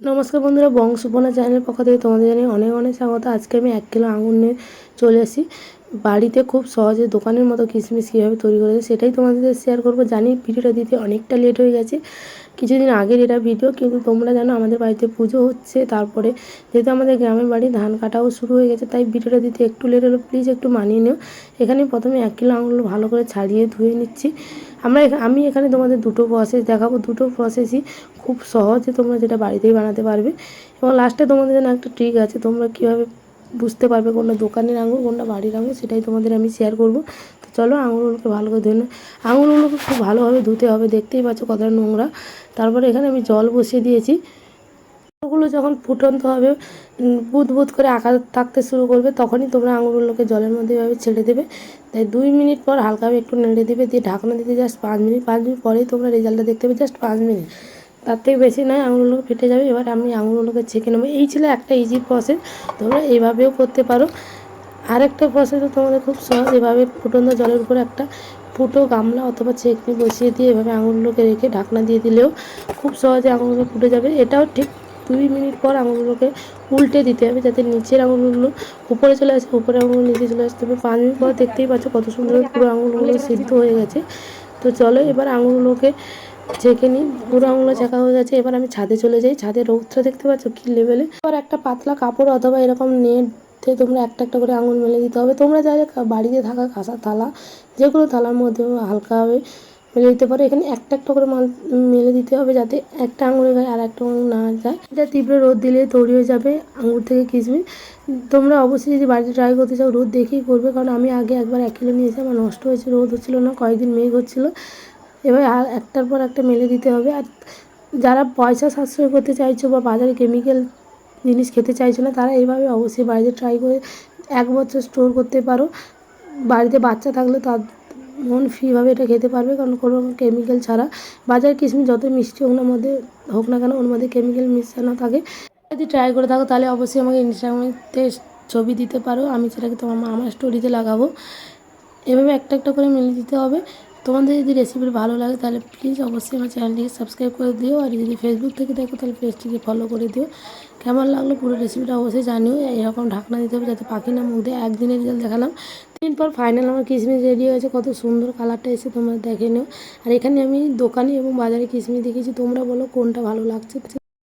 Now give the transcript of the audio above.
নমস্কার বন্ধুরা বংশপনা চ্যানেলের পক্ষ থেকে তোমাদের জানিয়ে অনেক অনেক স্বাগত। আজকে আমি এক কিলো আঙুর নিয়ে চলে আসি। বাড়িতে খুব সহজে দোকানের মতো কিশমিশ কীভাবে তৈরি করেছে সেটাই তোমাদের শেয়ার করব। জানি ভিডিওটা দিতে অনেকটা লেট হয়ে গেছে। কিছুদিন আগের এটা ভিডিও কিন্তু তোমরা জানো আমাদের বাড়িতে পুজো হচ্ছে, তারপরে যেহেতু আমাদের গ্রামের বাড়ি, ধান কাটাও শুরু হয়ে গেছে, তাই ভিডিওটা দিতে একটু লেট হলো। প্লিজ একটু মানিয়ে নিও। এখানে প্রথমে এক কিলো আঙুর ভালো করে ছাড়িয়ে ধুয়ে নিচ্ছি। আমরা আমি এখানে তোমাদের দুটো প্রসেস দেখাবো। দুটো প্রসেসই খুব সহজে তোমরা যেটা বাড়িতেই বানাতে পারবে। এবং লাস্টে তোমাদের জন্য একটা ট্রিক আছে, তোমরা কীভাবে বুঝতে পারবে কোনটা দোকানের আঙুর কোনটা বাড়ির আঙুর সেটাই তোমাদের আমি শেয়ার করব। তো চলো আঙুরগুলোকে ভালো করে ধুয়ে আঙুরগুলোকে খুব ভালোভাবে ধুতে হবে দেখতেই পাচ্ছ কতটা নোংরা। তারপরে এখানে আমি জল বসিয়ে দিয়েছি। ওগুলো যখন ফুটন্ত হবে উম, বুদ বুদ করে আকার থাকতে শুরু করবে তখনই তোমরা আঙুরগুলোকে জলের মধ্যে এভাবে ছেড়ে দেবে। তাই দুই মিনিট পর হালকাভাবে একটু নেড়ে দেবে দিয়ে ঢাকনা দিতে জাস্ট পাঁচ মিনিট পাঁচ মিনিট পরেই তোমরা রেজাল্টটা দেখতে পাবে জাস্ট পাঁচ মিনিট। তার থেকে বেশি নয়, আঙুলগুলো ফেটে যাবে। এবার আমি আঙুলগুলোকে ছেঁকে নেব। এই ছিল একটা ইজি প্রসেস তোমরা এইভাবেও করতে পারো। আরেকটা প্রসেসও তোমাদের খুব সহজ। এভাবে ফুটন্ত জলের উপর একটা ফুটো গামলা অথবা ছেঁকনি বসিয়ে দিয়ে এভাবে আঙুলগুলোকে রেখে ঢাকনা দিয়ে দিলেও খুব সহজে আঙুরগুলো ফুটে যাবে। এটাও ঠিক দুই মিনিট পর আঙুলগুলোকে উল্টে দিতে হবে যাতে নিচের আঙুলগুলো উপরে চলে আসে উপরে আঙুল নিচে চলে আসতে হবে। পাঁচ মিনিট পর দেখতেই পাচ্ছ কত সুন্দর পুরো আঙুরগুলো সিদ্ধ হয়ে গেছে। তো চলো এবার আঙুরগুলোকে ছেঁকে নিই পুরো আঙুলো ছেঁকা হয়ে গেছে, এবার আমি ছাদে চলে যাই। ছাদে রৌদ্র দেখতে পাচ্ছ, কি লেভেলে এবার একটা পাতলা কাপড় অথবা এরকম নেট তোমরা একটা একটা করে আঙুল মেলে দিতে হবে। তোমরা যা বাড়িতে থাকা কাঁসা থালা যে কোনো থালার মধ্যে হালকাভাবে মেলে দিতে পারো। এখানে একটা একটা করে মাল দিতে হবে যাতে একটা আঙুলের গায়ে আর একটা আঙুল না যায়। এটা তীব্র রোদ দিলে তৈরি হয়ে যাবে আঙুর থেকে কিশমিশ তোমরা অবশ্যই যদি বাড়িতে ট্রাই করতে চাও, রোদ দেখেই করবে। কারণ আমি আগে একবার এক কিলো নিয়েছি, আমার নষ্ট হয়েছে, রোদ হচ্ছিল না, কয়েকদিন মেঘ হচ্ছিল। এবার আর একটার পর একটা মেলে দিতে হবে। আর যারা পয়সা সাশ্রয় করতে চাইছো বা বাজারে কেমিক্যাল জিনিস খেতে চাইছো না, তারা এইভাবে অবশ্যই বাড়িতে ট্রাই করে এক বছর স্টোর করতে পারো। বাড়িতে বাচ্চা থাকলে তার মন ফ্রিভাবে এটা খেতে পারবে। কারণ কোনো কেমিক্যাল ছাড়া বাজার কিশমিশ যত মিষ্টি হোক না মধ্যে হোক না কেন ওর মধ্যে কেমিক্যাল মিশানো থাকে, যদি ট্রাই করে থাকো তাহলে অবশ্যই আমাকে ইনস্টাগ্রামেতে ছবি দিতে পারো। আমি সেটাকে তোমার আমার স্টোরিতে লাগাবো। এভাবে একটা একটা করে মিলিয়ে দিতে হবে। তোমাদের যদি রেসিপি ভালো লাগে তাহলে প্লিজ অবশ্যই আমার চ্যানেলটিকে সাবস্ক্রাইব করে দিও। আর যদি ফেসবুক থেকে দেখো তাহলে পেজটিকে ফলো করে দিও। কেমন লাগল পুরো রেসিপিটা অবশ্যই জানিও। এরকম ঢাকনা দিতে হবে যাতে পাখি না মুখ দেয়। একদিনের রেজাল্ট দেখালাম। দিন পর ফাইনাল আমার কিশমিশ রেডি হয়েছে। কত সুন্দর কালারটা এসে তোমরা দেখে নিও। আর এখানে আমি দোকানে এবং বাজারে কিশমিশ দেখেছি। তোমরা বলো কোনটা ভালো লাগছে।